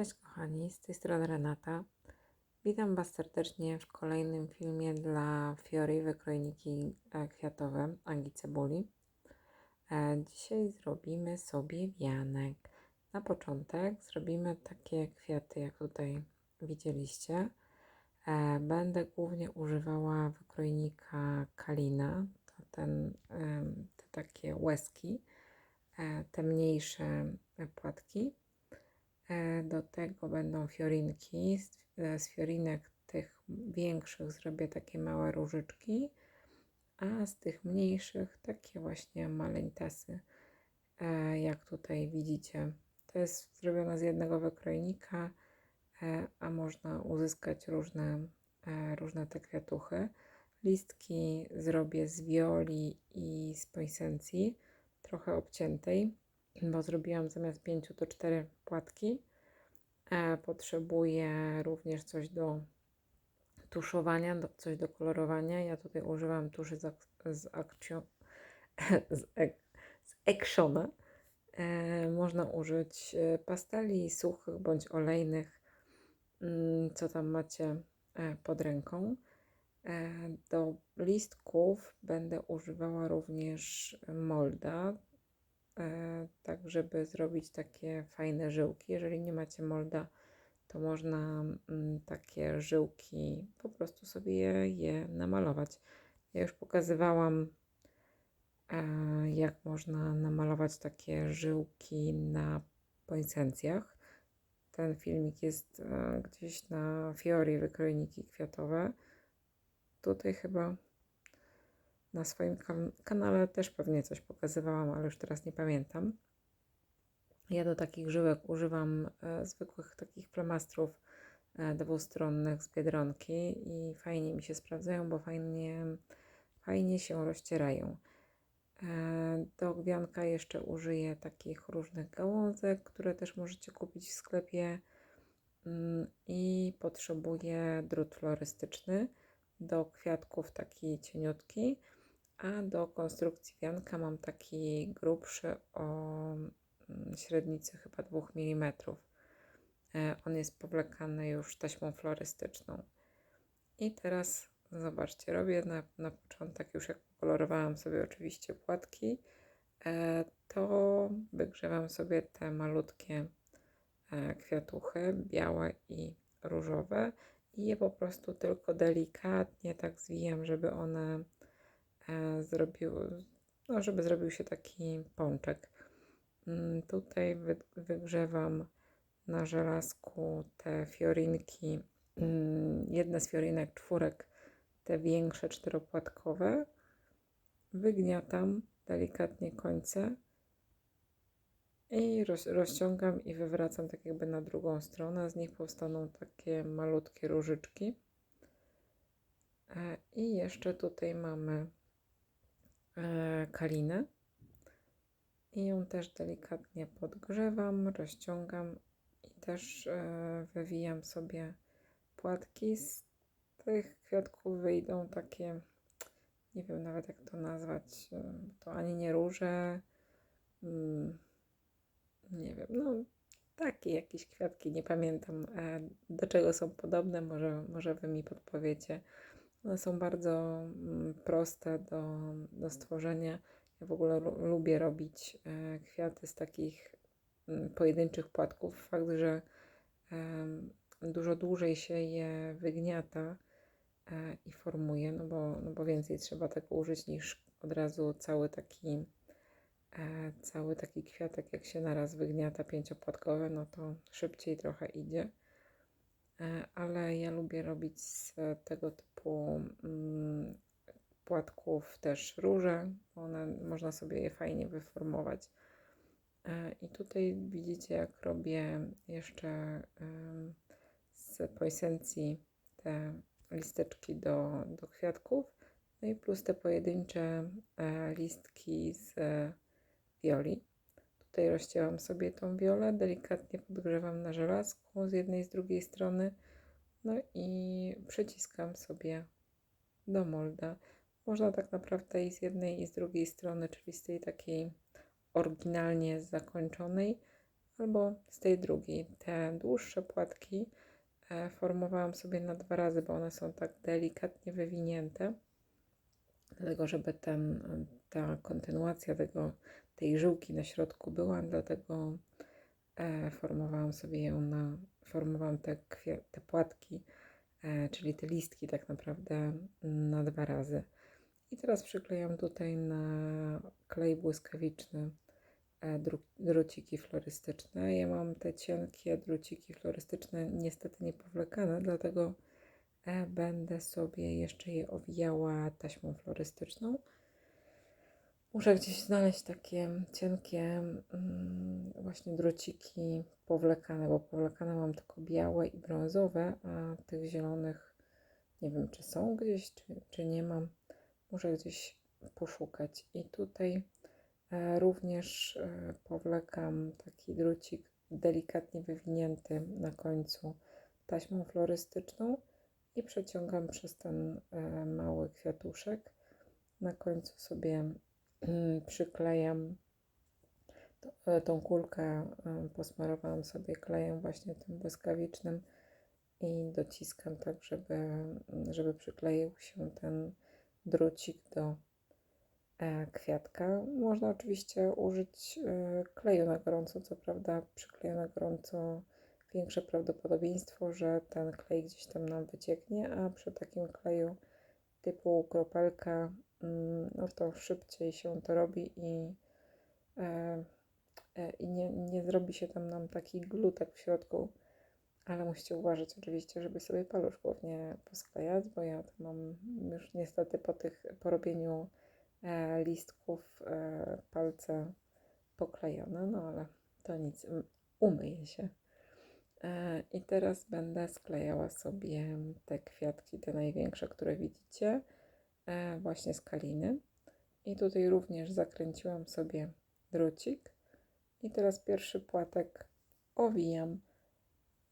Cześć kochani, z tej strony Renata. Witam Was serdecznie w kolejnym filmie dla Fiori wykrojniki e, kwiatowe Agi Cebuli. E, Dzisiaj zrobimy sobie wianek. Na początek zrobimy takie kwiaty, jak tutaj widzieliście. E, Będę głównie używała wykrojnika Kalina, to ten, te takie łezki, te mniejsze płatki. E, Do tego będą fiorinki. Z, e, z fiorinek tych większych zrobię takie małe różyczki, a z tych mniejszych takie właśnie maleńtasy, e, jak tutaj widzicie. To jest zrobione z jednego wykrojnika, a można uzyskać różne, różne te kwiatuchy. Listki zrobię z wioli i z poinsencji, trochę obciętej, bo zrobiłam zamiast pięciu to cztery płatki. E, potrzebuję również coś do tuszowania, do, coś do kolorowania. Ja tutaj używam tuszy z, z, akcio, z, z Actiona. E, można użyć e, pasteli suchych bądź olejnych, mm, co tam macie pod ręką. Do listków będę używała również molda, tak żeby zrobić takie fajne żyłki. Jeżeli nie macie molda, to można mm, takie żyłki po prostu sobie je, namalować. Ja już pokazywałam, e, jak można namalować takie żyłki na poinsencjach. Ten filmik jest e, gdzieś na Fiori wykrojniki kwiatowe. Tutaj chyba na swoim kan- kanale też pewnie coś pokazywałam, ale już teraz nie pamiętam. Ja do takich żyłek używam e, zwykłych takich plamastrów e, dwustronnych z Biedronki i fajnie mi się sprawdzają, bo fajnie, fajnie się rozcierają. E, do gwianka jeszcze użyję takich różnych gałązek, które też możecie kupić w sklepie Mm, i potrzebuję drut florystyczny do kwiatków taki cieniutki, a do konstrukcji wianka mam taki grubszy o mm, średnicy chyba 2 mm. E, On jest powlekany już taśmą florystyczną. I teraz zobaczcie, robię na, na początek, już jak pokolorowałam sobie oczywiście płatki, e, to wygrzewam sobie te malutkie e, kwiatuchy, białe i różowe i je po prostu tylko delikatnie tak zwijam, żeby one e, zrobiły, no żeby zrobił się taki pączek. Mm, Tutaj wy, wygrzewam na żelazku te fiorinki, mm, jedna z fiorinek czwórek, te większe czteropłatkowe. Wygniatam delikatnie końce i roz, rozciągam i wywracam tak jakby na drugą stronę. Z nich powstaną takie malutkie różyczki. E, I jeszcze tutaj mamy e, kalinę. I ją też delikatnie podgrzewam, rozciągam i też e, wywijam sobie płatki. Z tych kwiatków wyjdą takie, nie wiem nawet jak to nazwać, e, to ani nie róże, mm, nie wiem, no takie jakieś kwiatki, nie pamiętam do czego są podobne, może, może Wy mi podpowiecie. One są bardzo mm, proste do, do stworzenia. Ja w ogóle lu- lubię robić e, kwiaty z takich mm, pojedynczych płatków. Fakt, że dużo dłużej się je wygniata e, i formuje, no bo, no bo więcej trzeba tego użyć niż od razu cały taki e, cały taki kwiatek, jak się naraz wygniata pięciopłatkowy, no to szybciej trochę idzie. E, ale ja lubię robić z tego typu mm, płatków też róże, one można sobie je fajnie wyformować. E, I tutaj widzicie, jak robię jeszcze z poisencji te listeczki do, do kwiatków, no i plus te pojedyncze e, listki z wioli. Tutaj rozcięłam sobie tą wiolę, delikatnie podgrzewam na żelazku z jednej i z drugiej strony, no i przyciskam sobie do molda. Można tak naprawdę i z jednej i z drugiej strony, czyli z tej takiej oryginalnie zakończonej, albo z tej drugiej. Te dłuższe płatki e, formowałam sobie na dwa razy, bo one są tak delikatnie wywinięte. Dlatego, żeby ten, ta kontynuacja tego, tej żyłki na środku była, dlatego e, formowałam sobie ją na, formowałam te, te płatki, e, czyli te listki tak naprawdę na dwa razy. I teraz przyklejam tutaj na klej błyskawiczny e, dru, druciki florystyczne. Ja mam te cienkie druciki florystyczne niestety nie powlekane, dlatego będę sobie jeszcze je owijała taśmą florystyczną. Muszę gdzieś znaleźć takie cienkie mm, właśnie druciki powlekane, bo powlekane mam tylko białe i brązowe, a tych zielonych nie wiem, czy są gdzieś, czy, czy nie mam. Muszę gdzieś poszukać. I tutaj e, również e, powlekam taki drucik delikatnie wywinięty na końcu taśmą florystyczną i przeciągam przez ten e, mały kwiatuszek. Na końcu sobie przyklejam tą kulkę, posmarowałam sobie klejem właśnie tym błyskawicznym i dociskam tak, żeby, żeby przykleił się ten drucik do e, kwiatka. Można oczywiście użyć kleju na gorąco, co prawda przy kleju na gorąco większe prawdopodobieństwo, że ten klej gdzieś tam nam wycieknie, a przy takim kleju typu kropelka, no to szybciej się to robi i, e, i nie, nie zrobi się tam nam taki glutek w środku, ale musicie uważać oczywiście, żeby sobie paluszków nie posklejać, bo ja to mam już niestety po tych porobieniu e, listków e, palce poklejone, no ale to nic, umyje się. E, I teraz będę sklejała sobie te kwiatki, te największe, które widzicie, e, właśnie z kaliny. I tutaj również zakręciłam sobie drucik. I teraz pierwszy płatek owijam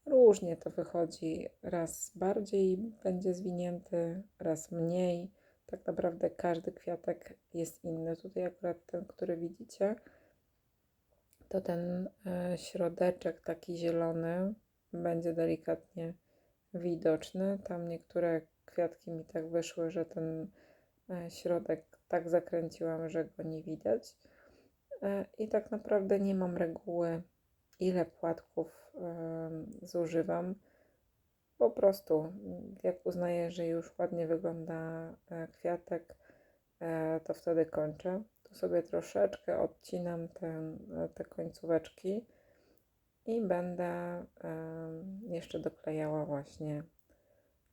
Różnie to wychodzi. Raz bardziej będzie zwinięty, raz mniej. Tak naprawdę każdy kwiatek jest inny. Tutaj akurat ten, który widzicie, to ten e, środeczek taki zielony będzie delikatnie widoczny. Tam niektóre kwiatki mi tak wyszły, że ten e, środek tak zakręciłam, że go nie widać. E, I tak naprawdę nie mam reguły ile płatków zużywam. Po prostu, jak uznaję, że już ładnie wygląda e, kwiatek, e, to wtedy kończę. Tu sobie troszeczkę odcinam te, te końcóweczki i będę jeszcze doklejała właśnie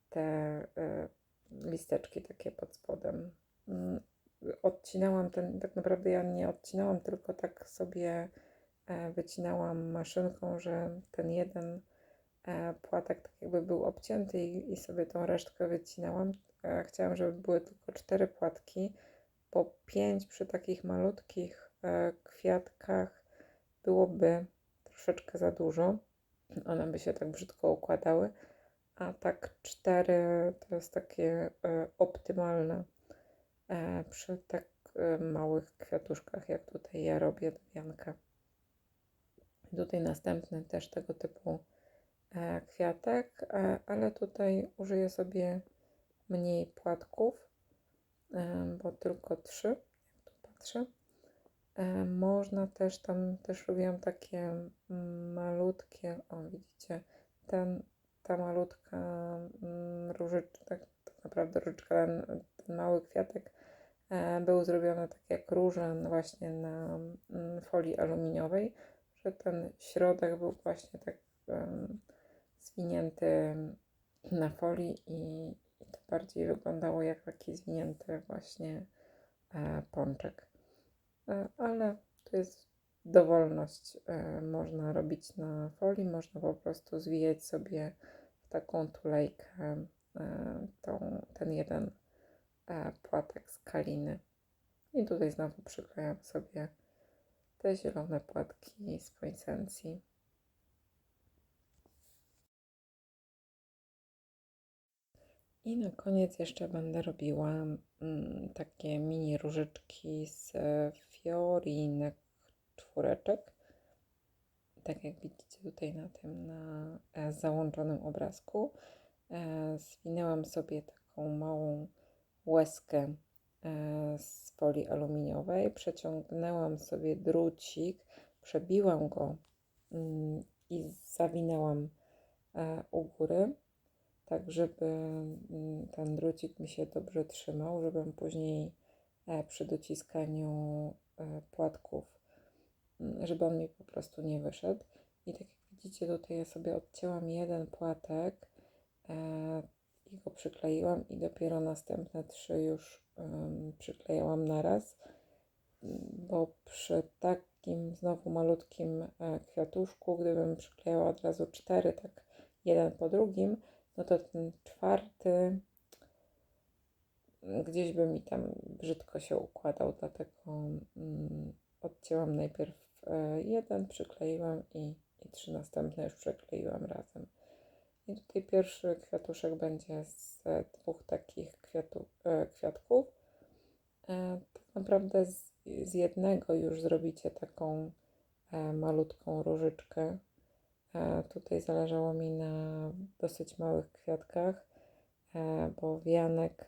te e, listeczki takie pod spodem. Mm, odcinałam ten, tak naprawdę ja nie odcinałam, tylko tak sobie E, wycinałam maszynką, że ten jeden e, płatek tak jakby był obcięty i, i sobie tą resztkę wycinałam. E, chciałam, żeby były tylko cztery płatki, bo pięć przy takich malutkich kwiatkach byłoby troszeczkę za dużo. One by się tak brzydko układały, a tak cztery to jest takie optymalne przy tak małych kwiatuszkach, jak tutaj ja robię do wianka. Tutaj następny też tego typu e, kwiatek, e, ale tutaj użyję sobie mniej płatków, e, bo tylko trzy, jak tu patrzę. Można też tam, też robiłam takie malutkie, o widzicie, ten, ta malutka mm, różyczka, tak, tak naprawdę różyczka, ten, ten mały kwiatek był zrobiony tak jak różan właśnie na mm, folii aluminiowej że ten środek był właśnie tak zwinięty na folii i, i, to bardziej wyglądało jak taki zwinięty właśnie e, pączek. E, ale to jest dowolność. E, można robić na folii, można po prostu zwijać sobie taką tulejkę e, tą, ten jeden e, płatek z kaliny. I tutaj znowu przyklejam sobie te zielone płatki z poinsencji. I na koniec jeszcze będę robiła mm, takie mini różyczki z fiorinek czwóreczek. Tak jak widzicie tutaj na tym na e, załączonym obrazku. E, zwinęłam sobie taką małą łezkę e, z folii aluminiowej, przeciągnęłam sobie drucik, przebiłam go mm, i zawinęłam u góry, tak żeby mm, ten drucik mi się dobrze trzymał, żebym później przy dociskaniu płatków, żeby on mi po prostu nie wyszedł. I tak jak widzicie, tutaj ja sobie odcięłam jeden płatek e, i go przykleiłam i dopiero następne trzy już przyklejałam naraz, bo przy takim znowu malutkim e, kwiatuszku, gdybym przyklejała od razu cztery, tak jeden po drugim, no to ten czwarty gdzieś by mi tam brzydko się układał, dlatego mm, odcięłam najpierw jeden, przykleiłam i, i trzy następne już przykleiłam razem. I tutaj pierwszy kwiatuszek będzie z dwóch takich kwiatu, e, kwiatków. E, tak naprawdę z, z jednego już zrobicie taką malutką różyczkę. Tutaj zależało mi na dosyć małych kwiatkach, bo wianek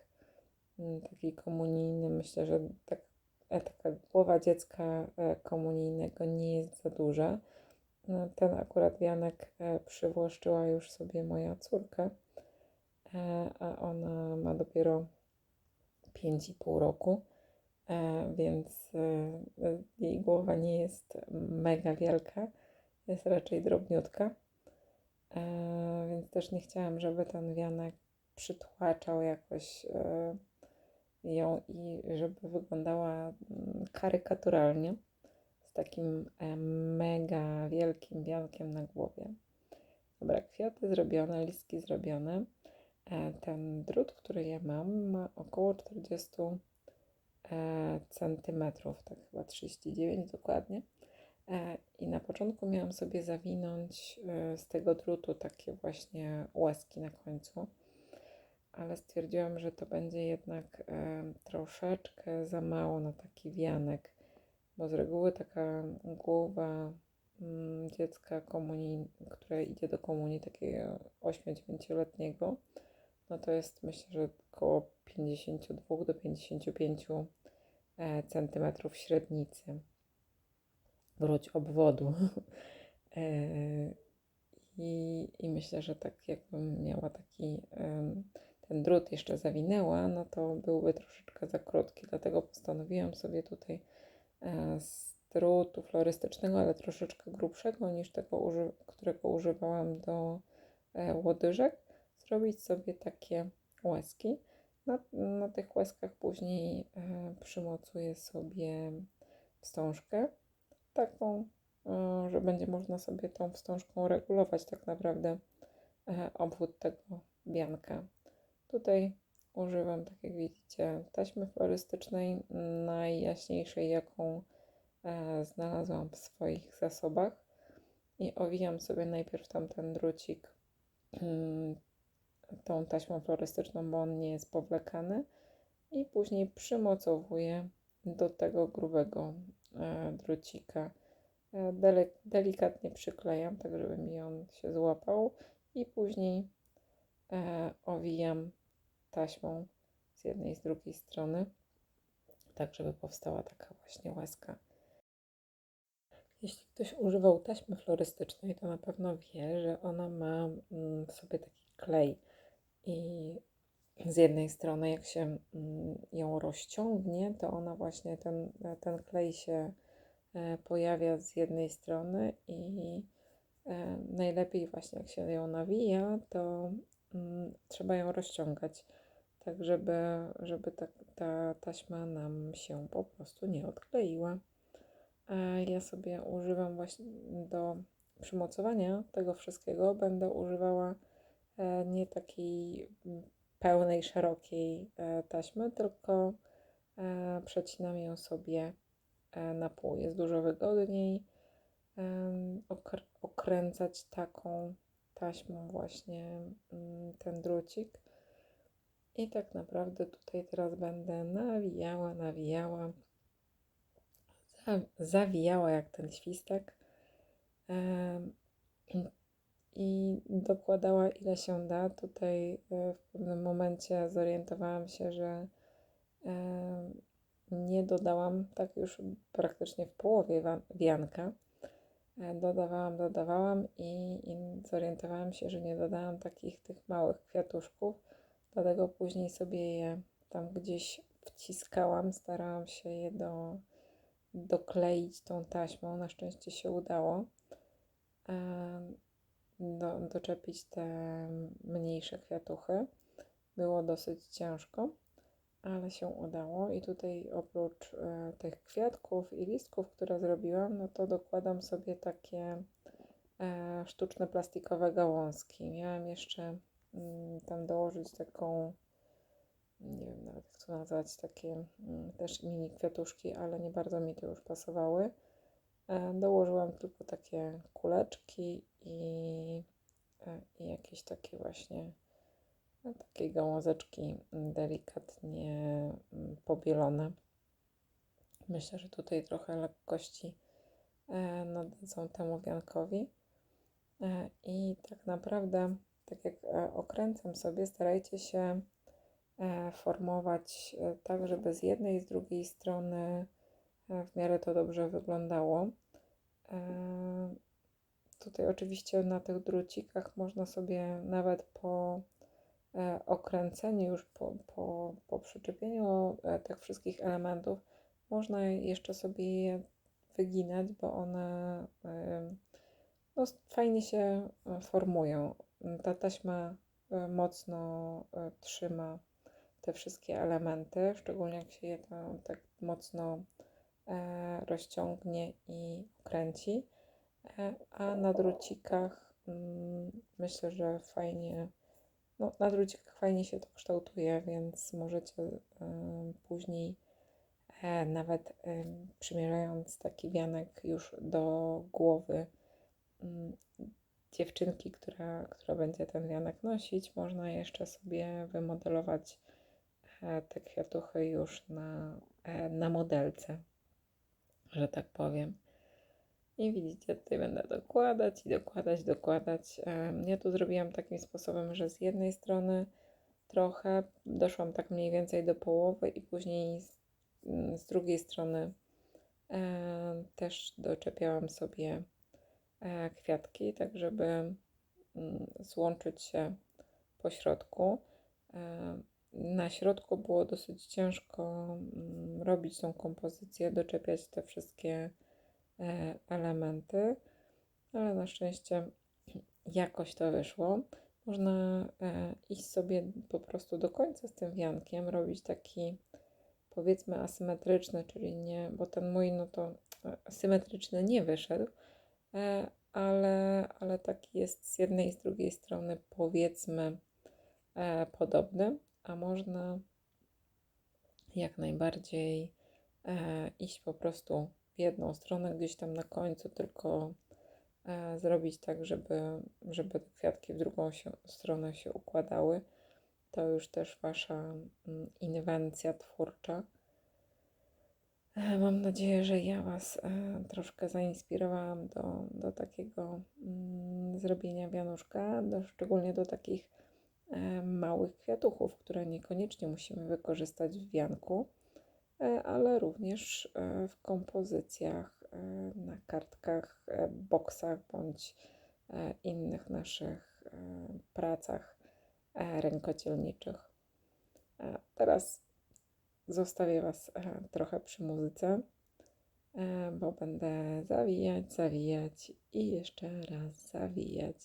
taki komunijny. Myślę, że tak, e, taka głowa dziecka e, komunijnego nie jest za duża. No, ten akurat wianek e, przywłaszczyła już sobie moja córka, a ona ma dopiero 5,5 roku, więc jej głowa nie jest mega wielka, jest raczej drobniutka. Więc też nie chciałam, żeby ten wianek przytłaczał jakoś ją i żeby wyglądała mm, karykaturalnie z takim e, mega wielkim wiankiem na głowie. Dobra, kwiaty zrobione, listki zrobione. E, ten drut, który ja mam, ma około 40 e, centymetrów, tak chyba 39 dokładnie. I na początku miałam sobie zawinąć z tego drutu takie właśnie łaski na końcu ale stwierdziłam, że to będzie jednak e, troszeczkę za mało na taki wianek, bo z reguły taka głowa mm, dziecka, komunii, które idzie do komunii takiego 8-9-letniego, no to jest myślę, że około 52 do 55 e, centymetrów średnicy wróć obwodu. e, i, I myślę, że tak jakbym miała taki ten drut jeszcze zawinęła, no to byłby troszeczkę za krótki. Dlatego postanowiłam sobie tutaj e, z drutu florystycznego, ale troszeczkę grubszego niż tego, którego używałam do e, łodyżek, zrobić sobie takie łezki. Na, na tych łezkach później e, przymocuję sobie wstążkę, taką, że będzie można sobie tą wstążką regulować tak naprawdę obwód tego bianka. Tutaj używam, tak jak widzicie, taśmy florystycznej, najjaśniejszej, jaką e, znalazłam w swoich zasobach. I owijam sobie najpierw tamten drucik mm, tą taśmą florystyczną, bo on nie jest powlekany. I później przymocowuję do tego grubego e, drucika. E, delikatnie przyklejam, tak żeby mi on się złapał. I później owijam taśmą z jednej i z drugiej strony, tak żeby powstała taka właśnie łezka. Jeśli ktoś używał taśmy florystycznej, to na pewno wie, że ona ma mm, w sobie taki klej i z jednej strony, jak się mm, ją rozciągnie, to ona właśnie, ten, ten klej się e, pojawia z jednej strony i e, najlepiej właśnie jak się ją nawija, to trzeba ją rozciągać tak żeby, żeby ta, ta taśma nam się po prostu nie odkleiła. A ja sobie używam właśnie do przymocowania tego wszystkiego, będę używała e, nie takiej pełnej, szerokiej e, taśmy, tylko e, przecinam ją sobie na pół. Jest dużo wygodniej okręcać taką taśmą właśnie mm, ten drucik i tak naprawdę tutaj teraz będę nawijała, nawijała, zawijała jak ten świstek I dokładała ile się da. Tutaj e, w pewnym momencie zorientowałam się, że nie dodałam, tak już praktycznie w połowie wianka. E, Dodawałam, dodawałam i, i zorientowałam się, że nie dodałam takich tych małych kwiatuszków, dlatego później sobie je tam gdzieś wciskałam, starałam się je do, dokleić tą taśmą. Na szczęście się udało do, doczepić te mniejsze kwiatuchy. Było dosyć ciężko, ale się udało. I tutaj oprócz e, tych kwiatków i listków, które zrobiłam, no to dokładam sobie takie e, sztuczne plastikowe gałązki. Miałam jeszcze mm, tam dołożyć taką, nie wiem nawet jak to nazwać, takie mm, też mini kwiatuszki, ale nie bardzo mi to już pasowały. E, dołożyłam tylko takie kuleczki i, i jakieś takie właśnie no, takie gałązeczki delikatnie mm, pobielone. Myślę, że tutaj trochę lekkości e, nadadzą temu wiankowi. E, I tak naprawdę, tak jak e, okręcam sobie, starajcie się formować tak, żeby z jednej i z drugiej strony w miarę to dobrze wyglądało. Tutaj oczywiście na tych drucikach można sobie nawet po e, okręceniu, już po, po, po przyczepieniu e, tych wszystkich elementów, można jeszcze sobie je wyginać, bo one e, no, fajnie się formują. Ta taśma mocno trzyma te wszystkie elementy, szczególnie jak się je tam tak mocno rozciągnie i kręci. A na drucikach mm, myślę, że fajnie, no na drucikach fajnie się to kształtuje, więc możecie em, później e, nawet przymierzając taki wianek już do głowy mm, dziewczynki, która, która będzie ten wianek nosić, można jeszcze sobie wymodelować e, te kwiatuchy już na, e, na modelce, że tak powiem. I widzicie, tutaj będę dokładać i dokładać, dokładać. Ja tu zrobiłam takim sposobem, że z jednej strony trochę doszłam tak mniej więcej do połowy i później z, mm, z drugiej strony em, też doczepiałam sobie e, kwiatki, tak żeby mm, złączyć się po środku. Em, Na środku było dosyć ciężko mm, robić tą kompozycję, doczepiać te wszystkie e, elementy, ale na szczęście jakoś to wyszło. Można e, iść sobie po prostu do końca z tym wiankiem, robić taki powiedzmy asymetryczny, czyli nie, bo ten mój no to e, symetryczny nie wyszedł, e, ale, ale taki jest z jednej i z drugiej strony powiedzmy e, podobny, a można jak najbardziej e, iść po prostu w jedną stronę, gdzieś tam na końcu tylko e, zrobić tak, żeby, żeby kwiatki w drugą się, stronę się układały. To już też Wasza mm, inwencja twórcza. E, Mam nadzieję, że ja Was e, troszkę zainspirowałam do, do takiego mm, zrobienia wianuszka, do, szczególnie do takich małych kwiatuchów, które niekoniecznie musimy wykorzystać w wianku, ale również e, w kompozycjach e, na kartkach, e, boksach bądź e, innych naszych e, pracach e, rękodzielniczych. E, Teraz zostawię Was e, trochę przy muzyce, e, bo będę zawijać, zawijać i jeszcze raz zawijać.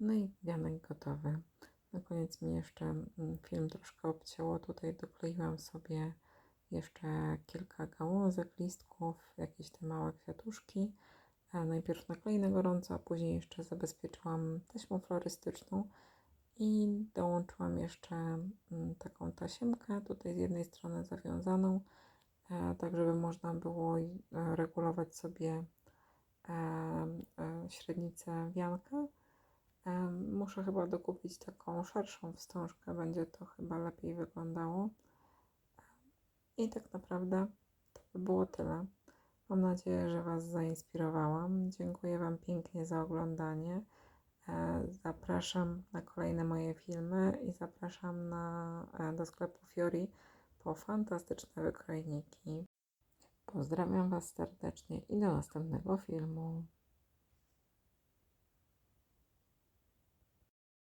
No i wianek gotowy. Na koniec mi jeszcze mm, film troszkę obcięło. Tutaj dokleiłam sobie jeszcze kilka gałązek, listków, jakieś te małe kwiatuszki. E, Najpierw naklei na gorąco, a później jeszcze zabezpieczyłam taśmą florystyczną i dołączyłam jeszcze mm, taką tasiemkę, tutaj z jednej strony zawiązaną, e, tak żeby można było e, regulować sobie średnicę wianka. Muszę chyba dokupić taką szerszą wstążkę, będzie to chyba lepiej wyglądało. I tak naprawdę to by było tyle. Mam nadzieję, że Was zainspirowałam. Dziękuję Wam pięknie za oglądanie. E, Zapraszam na kolejne moje filmy i zapraszam na, e, do sklepu Fiori po fantastyczne wykrojniki. Pozdrawiam Was serdecznie i do następnego filmu.